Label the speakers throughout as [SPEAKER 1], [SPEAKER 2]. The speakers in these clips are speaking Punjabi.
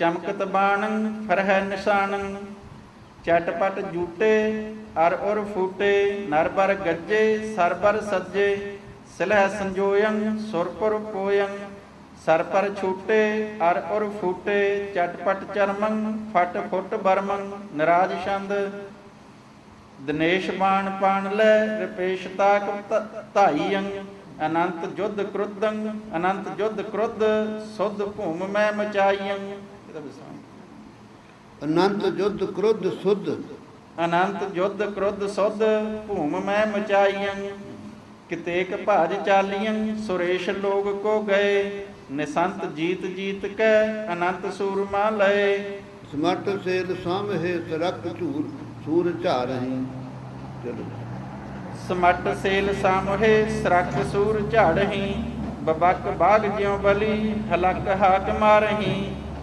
[SPEAKER 1] ਚਮਕਤ ਬਾਣੰ, ਫਰਹਿ ਨਿਸ਼ਾਨੰ ਚਟਪਟ ਜੂਟੇ, ਅਰ ਉਰ ਫੂਟੇ ਨਰਬਰ ਗੱਜੇ ਸਰਬਰ ਸੱਜੇ। ਸਿਲਹਿ ਸੰਜੋਯੰ ਸੁਰਪੁਰ ਪੋਯੰ ਸਰਪਰ ਛੂਟੇ, ਅਰ ਉਰ ਫੂਟੇ। ਚਟਪਟ ਚਰਮੰ, ਫਟ ਫੁੱਟ ਬਰਮੰ। ਨਰਾਜ ਛੰਦ। ਦਿਨੇਸ਼ ਬਾਣ ਪਾਣ ਲੈ, ਰਿਪੇਸ਼ ਤਾਕ ਧ- ਧਾਈਯੰ ਅਨੰਤ ਜੁਧ ਕ੍ਰੁੱਧੰ, ਅਨੰਤ ਜੁਧ ਕ੍ਰੁੱਧ, ਸੁਧ ਭੂਮ ਮੈਂ ਮਚਾਈਯੰ ਇਹਦਾ ਵਿਸਰਾਮ
[SPEAKER 2] ਅਨੰਤ ਜੁਧ ਕ੍ਰੋਧ ਸੁਧ।
[SPEAKER 1] ਅਨੰਤ ਜੁਧ ਕ੍ਰੁੱਧ ਸੁਧ ਭੂਮ ਮੈਂ ਮਚਾਈਯੰ ਕਿਤੇਕ ਭਾਜ ਚਾਲੀਯੰ ਸੁਰੇਸ਼ ਲੋਗ ਕੋ ਗਏ। ਨਿਸੰਤ ਜੀਤ ਜੀਤ ਕੈ ਅਨੰਤ ਸੂਰਮਾ ਲਏ।
[SPEAKER 2] ਸਮਟ ਸੇਲ ਸਾਮਹਿ ਸਰਕ ਝੂਰ ਸੂਰ ਝਾਰਹੀ। ਚਲੋ।
[SPEAKER 1] ਸਮਟ ਸੇਲ ਸਾਮੋਹੇ ਸਰਕ ਸੂਰ ਝਾੜਹੀ। ਬਬਕ ਬਾਗ ਜਿਉ ਬਲੀ ਹਲਕ ਹਾਕ ਮਾਰਹੀ।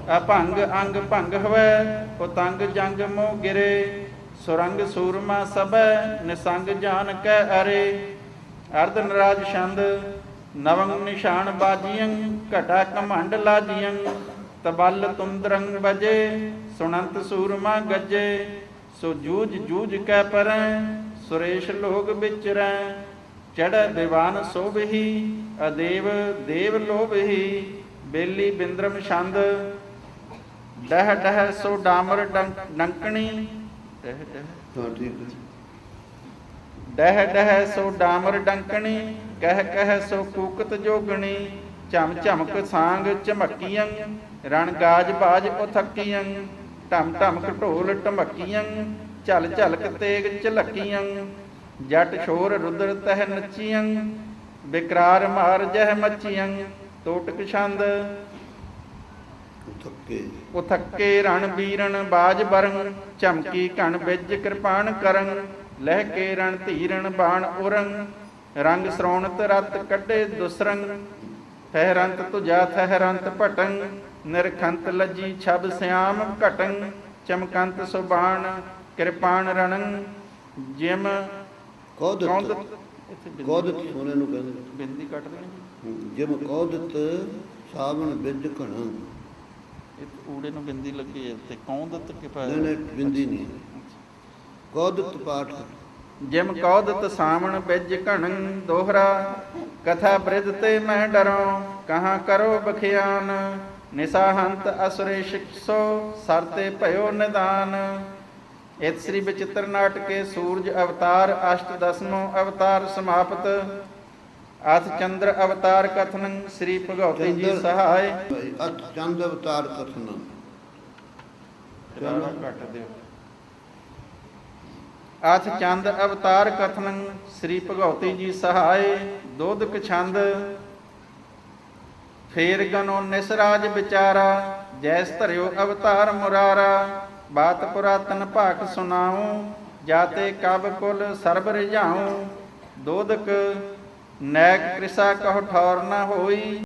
[SPEAKER 1] ਅਭੰਗ ਅੰਗ ਭੰਗ ਹਵੈ, ਉਤੰਗ ਜੰਗ ਮੋ ਗਿਰੇ, ਸੁਰੰਗ ਸੂਰਮਾ ਸਭੈ, ਨਿਸੰਗ ਜਾਨ ਕੈ ਅਰੇ। ਅਰਧ ਨਰਾਜ ਛੰਦ, ਨਵੰਗ ਨਿਸ਼ਾਨ ਬਾਜੀਆਂ, ਘਟਾ ਕਮੰਡ ਲਾਜੀਆਂ, ਤਬਲ ਤੁੰਦਰੰਗ ਵਜੇ, ਸੁਣੰਤ ਸੂਰਮਾ ਗੱਜੇ। ਸੋ ਜੂਝ ਜੂਝ ਕੈ ਪਰੈ, ਸੁਰੇਸ਼ ਲੋਗ ਵਿਚਰੈ ਚੜ੍ਹੈ ਦੀਵਾਨ ਸੋਭਹੀ ਅਦੇਵ ਦੇਵ ਲੋਭਹੀ ਬੇਲੀ ਬਿੰਦਰਮ ਛੰਦ ਡਹ ਡਹ ਸੋ ਡਾਮਰ ਡੰਕਣੀ। ਡਹ ਡਹ
[SPEAKER 2] ਹਾਂ ਠੀਕ ਹੈ
[SPEAKER 1] ਡਹਿ ਡਹਿ ਸੋ ਡਾਮਰ ਡੰਕਣੀ, ਕਹਿ ਕਹਿ ਸੋ ਕੂਕਤ ਜੋਗਣੀ। ਝਮ ਝਮਕ ਸਾੰਗ ਝਮਕੀਆਂ ਰਣ ਗਾਜ ਬਾਜ ਉਥਕੀਆਂ ਢਮ ਢਮ ਢੋਲ ਢਮਕੀਆਂ ਝਲ ਝਲਕ ਤੇਗ ਝਲਕੀਆਂ ਜਟ ਛੋਰ ਰੁਦਰ ਤਹਿ ਨੱਚੀਆਂ ਬਿਕਰਾਰ ਮਾਰ ਜਹ ਮੱਚੀਆਂ ਤੋਟਕ ਛੰਦ
[SPEAKER 2] ਥੱਕੇ
[SPEAKER 1] ਉਥੱਕੇ ਰਣ ਬੀਰਣ ਬਾਜ ਬਰੰ ਝਮਕੀ ਘਣ ਬਿਜ ਕਿਰਪਾਨ ਕਰੰ ਲਹਿ ਕੇ ਰਣ ਧੀਰਣ ਬਾਣ ਉਰੰ ਰੰਗ ਸ੍ਰੋਣਤ ਰਤ ਕੱਢੇ ਦੁਸਰੰ ਫਹਿਰੰਤ ਤੁਜਾ ਥਹਿਰੰਤ ਭਟੰ ਨਿਰਖੰਤ ਲੱਜੀ ਛਬ ਸਿਆਮ ਘਟੰ ਚਮਕੰਤ ਸੁਬਾਣ ਕਿਰਪਾਨ ਰਣੰ ਜਿਮ ਕੌਂਦ
[SPEAKER 2] ਕੌਦਤ
[SPEAKER 1] ਬਿੰਦੀ-
[SPEAKER 2] ਕੌਦਤ ਸੋਨੇ ਨੂੰ ਕਹਿੰਦੇ
[SPEAKER 1] ਬਿੰਦੀ ਕੱਟ ਦੇਣੀ
[SPEAKER 2] ਜਿਮ ਕੌਦਤ ਸਾਵਣ ਬਿੱਜ ਘਣਾ।
[SPEAKER 1] ਇਹ ਊੜੇ ਨੂੰ ਬਿੰਦੀ ਲੱਗੀ ਹੈ ਤੇ ਕੌਂਦਤ ਕਿ ਪਾ
[SPEAKER 2] ਨਹੀਂ ਨਹੀਂ ਬਿੰਦੀ ਨਹੀਂ। ਕੌਦਤ ਪਾਠ
[SPEAKER 1] ਜਿਮ ਕੌਦਤ ਸਾਵਣ ਬਿਜ ਘਣੰ ਦੋਹਰਾ ਕਥਾ ਬ੍ਰਿਧ ਤੇ ਮੈਂ ਡਰਉ ਕਹਾਂ ਕਰੋ ਬਖਿਆਨ ਨਿਸਾਹੰਤ ਅਸੁਰੇ ਸ਼ਿਕਸੋ ਸਰਤੇ ਭਇਓ ਨਿਦਾਨ। ਇਤ ਸ੍ਰੀ ਬਚਿੱਤਰ ਨਾਟਕੇ ਸੂਰਜ ਅਵਤਾਰ ਅਸ਼ਟ ਦਸਮੋ ਅਵਤਾਰ ਸਮਾਪਤ। ਅਥ ਚੰਦਰ ਅਵਤਾਰ ਕਥਨੰ ਸ੍ਰੀ ਭਗਵਤੀ ਜੀ
[SPEAKER 2] ਚੰਦਰ-
[SPEAKER 1] ਸਹਾਇ।
[SPEAKER 2] ਅਤ ਚੰਦ ਅਵਤਾਰ ਕਥਨ।
[SPEAKER 1] ਰਾੜਾ ਕੱਟ ਦਿਓ। ਅਥ ਚੰਦ ਅਵਤਾਰ ਕਥਨੰ ਸ੍ਰੀ ਭਗਵਤੀ ਜੀ ਸਹਾਇ। ਦੋਦਕ ਛੰਦ ਫੇਰ ਗਨੋ ਨਿਸਰਾਜ ਵਿਚਾਰਾ। ਜੈਸ ਧਰਿਓ ਅਵਤਾਰ ਮੁਰਾਰਾ। ਬਾਤ ਪੁਰਾਤਨ ਭਾਖ ਸੁਨਾਉ ਜਾਤੇ ਕਬ ਕੁਲ ਸਰਬ ਰਜਾਉ। ਦੋਦਕ ਨੈਕ ਕ੍ਰਿਸਾ ਕਹ ਠੌਰ ਨਾ ਹੋਈ।